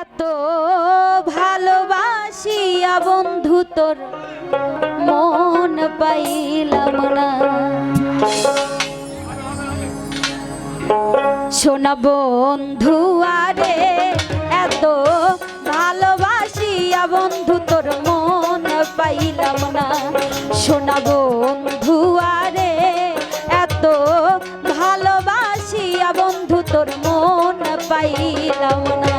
এত ভালোবাসিয়া বন্ধু তোর, মন পাইলাম না। সোনা বন্ধু, আরে এত ভালোবাসিয়া বন্ধু তোর, মন পাইলাম না। শোনা বন্ধু আরে তোর মন পাইলাম না।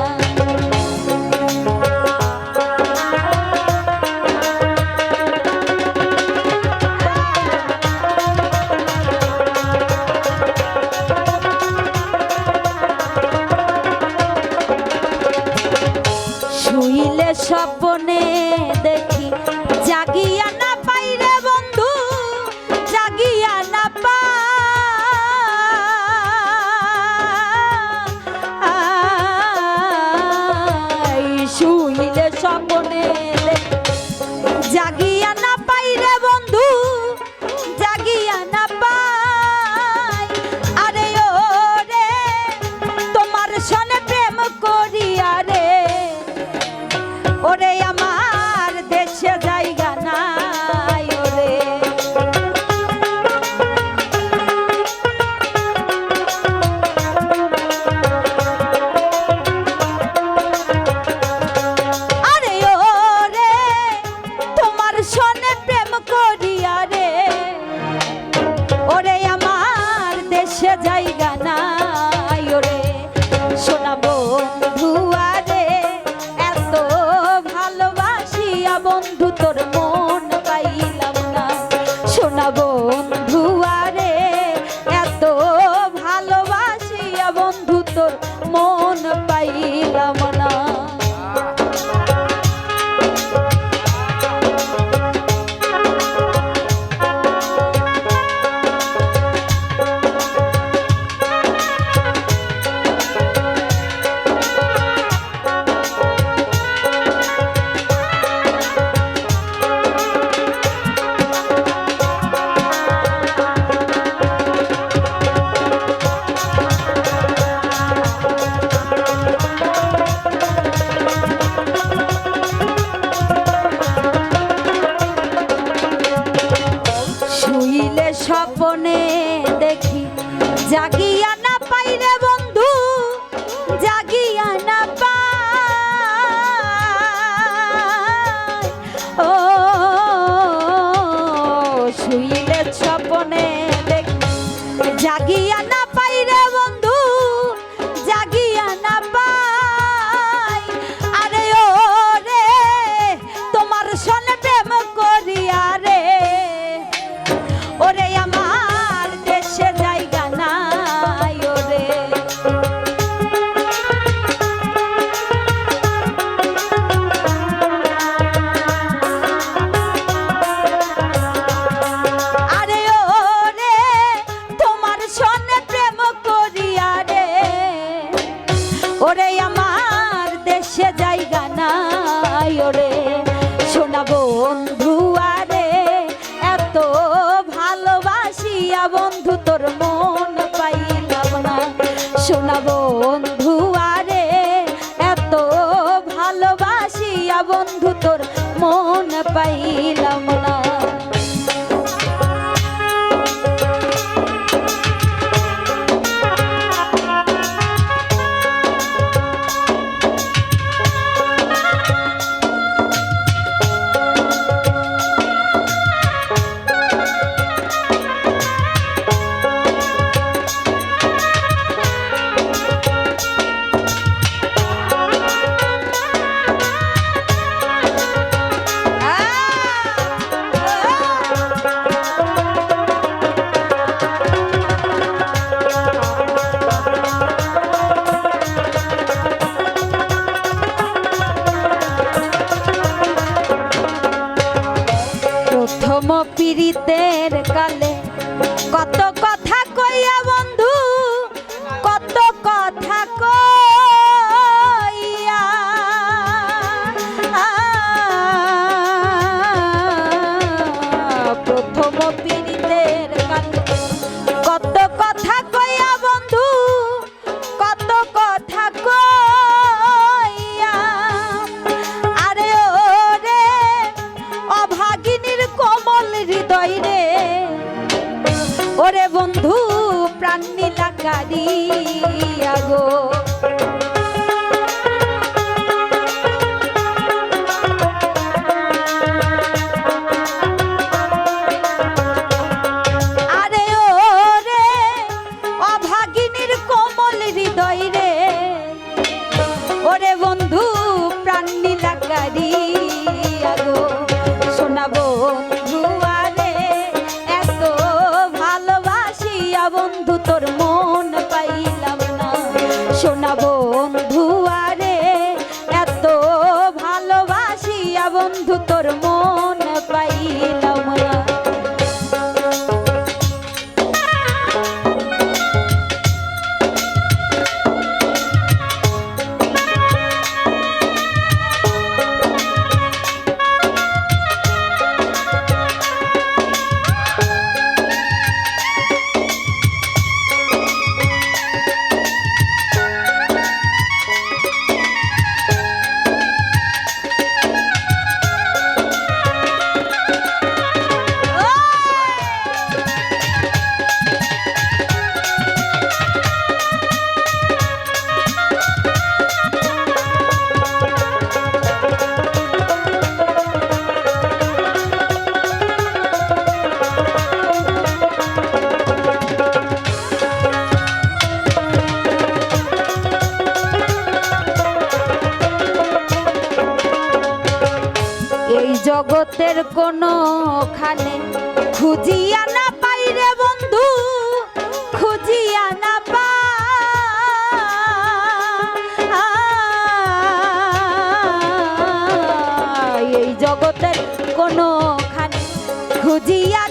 ওরে আমার দেশে জায়গা নাই ওরে। সোনা বন্ধু, আরে এত ভালোবাসিয়া বন্ধু, তোর মন পাইলাম না। সোনা বন্ধু, আরে এত ভালোবাসিয়া বন্ধু, তোর মন পাইলাম না। কালে ওরে বন্ধু প্রাণ নীলাকারি আগো মনের কোনো খানে খুঁজিয়া না পাই রে বন্ধু, খুঁজিয়া না পা। এই জগতের কোনো খানে খুঁজিয়া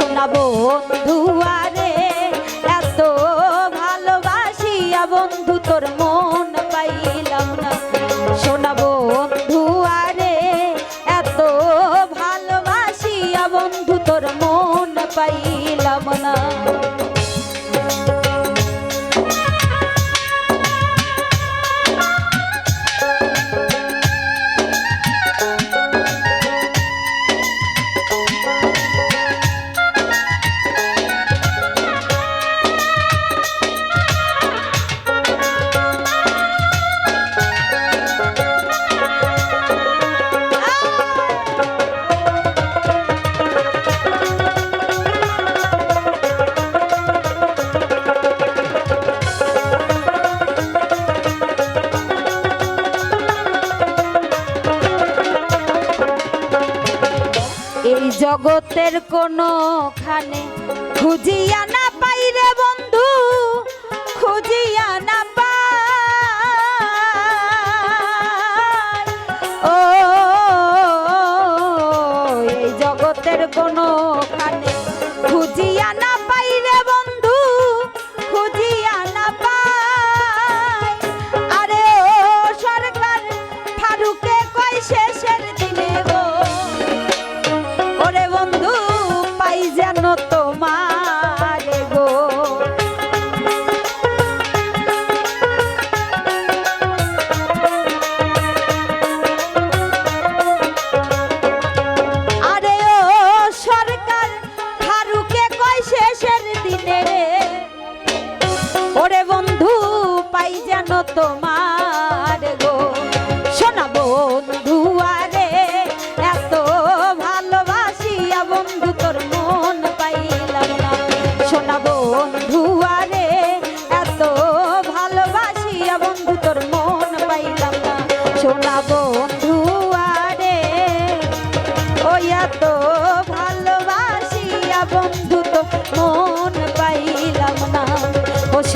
শোনাবো বন্ধু। এই জগতের কোনো খানে খুঁজিয়া না পাইরে বন্ধু খুঁজিয়া না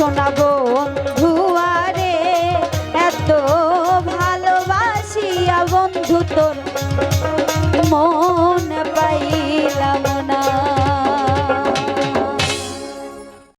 Sonado